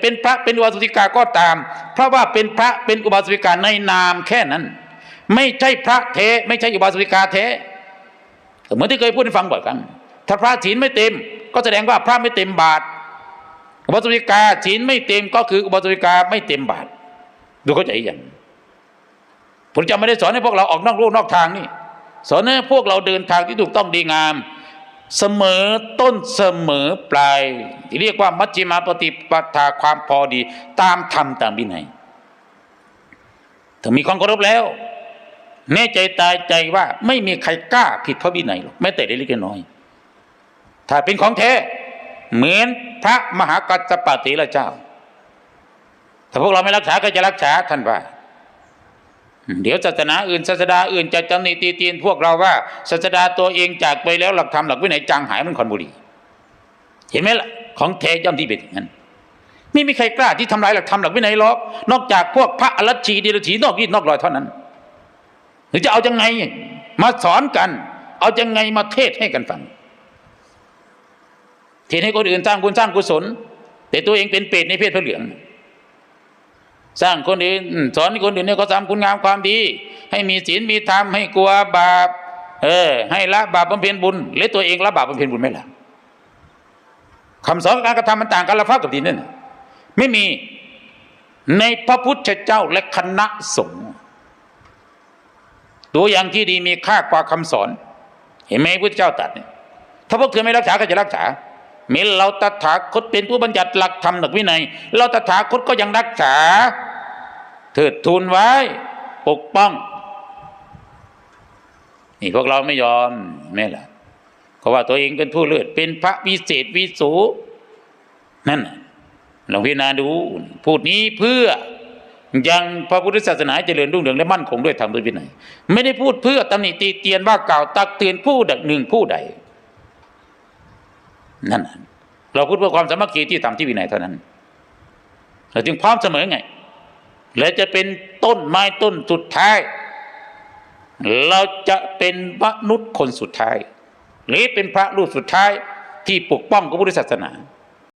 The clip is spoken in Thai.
เป็นพระเป็นอุบาสิกาก็ตาม เพราะว่าเป็นพระเป็นอุบาสิกาในนามแค่นั้น ไม่ใช่พระเทไม่ใช่อุบาสิกาเทเหมือนที่เคยพูดให้ฟังบ่อยครั้งถ้าพระศีลไม่เต็ม ก็แสดงว่าพระไม่เต็มบาทอุบาสิกาศีลไม่เต็มก็คืออุบาสิกาไม่เต็มบาทดูเข้าใจอย่างผมจะไม่ได้สอนให้พวกเราออกนอกรูนอกทางนี่สอนให้พวกเราเดินทางที่ถูกต้องดีงาม เสมอต้นเสมอปลายที่เรียกว่ามัชฌิมาปฏิปทาความพอดี ตามธรรมตามวินัยถ้ามีความเคารพแล้ว แน่ใจตายใจว่าไม่มีใครกล้าผิดพระวินัยหรอกแม้แต่เล็กๆน้อยๆถ้าเป็นของแท้เหมือนพระมหากัสสปะเถระเจ้า ถ้าพวกเราไม่รักษาก็จะรักษาท่านว่า เดี๋ยวศาสนาอื่นศาสดาอื่นจะจำหนิตีเตียนพวกเราว่าศาสดาตัวเองจากไปแล้วหลักธรรมหลักวินัยจางหายมันคอนบุรี เห็นไหมล่ะ ของแท้ย่อมที่เป็นอย่างนั้นไม่มีใครกล้าที่ทำลายหลักธรรมหลักวินัยหรอก นอกจากพวกพระอรัชีเดรัจฉีนอกรีดนอกรอยเท่านั้น หรือจะเอายังไง มาสอนกัน เอายังไงมาเทศให้กันฟังเทศให้คนอื่นสร้างบุญสร้างกุศล แต่ตัวเองเป็นเปรตในเพศพระเหลือง สร้างคนอื่นสอนคนอื่นเนี่ยเขาทำคุณงามความดี ให้มีศีลมีธรรมให้กลัวบาปเออ ให้ละบาปบำเพ็ญบุญและตัวเองละบาปบำเพ็ญบุญไหมล่ะคำสอนการกระทำมันต่างกันละฟ้ากับดินนั่นไม่มีในพระพุทธเจ้าและคณะสงฆ์ตัวอย่างที่ดีมีค่ากว่าคำสอน เห็นไหมพุทธเจ้าตรัดเนี่ยถ้าพวกเธอไม่รักษาก็จะรักษา มื่อเราตถาคตเป็นผู้บัญญัติหลักธรรมหลักวินัย เราตถาคตก็ยังรักษาเถิดทูลไว้ ปกป้อง นี่พวกเราไม่ยอมไม่ล่ะก็ว่าตัวเองเป็นผู้เลิศเป็นพระวิเศษวิสูนั่นลองพิจารณาดู พูดนี้เพื่อยังพระพุทธศาสนาเจริญรุ่งเรืองและมั่นคงด้วยธรรมด้วยวินัย ไม่ได้พูดเพื่อตำหนิตีเตียนว่ากล่าวตักเตือนผู้ดักหนึ่งผู้ใด นั่นน่ะเราพูดเพื่อความสามัคคีที่ทำที่วินัยเท่านั้นเราจึงพร้อมเสมอไง และจะเป็นต้นไม้ต้นสุดท้าย เราจะเป็นมนุษย์คนสุดท้าย หรือเป็นพระรูปสุดท้ายที่ปกป้องพระพุทธศาสนา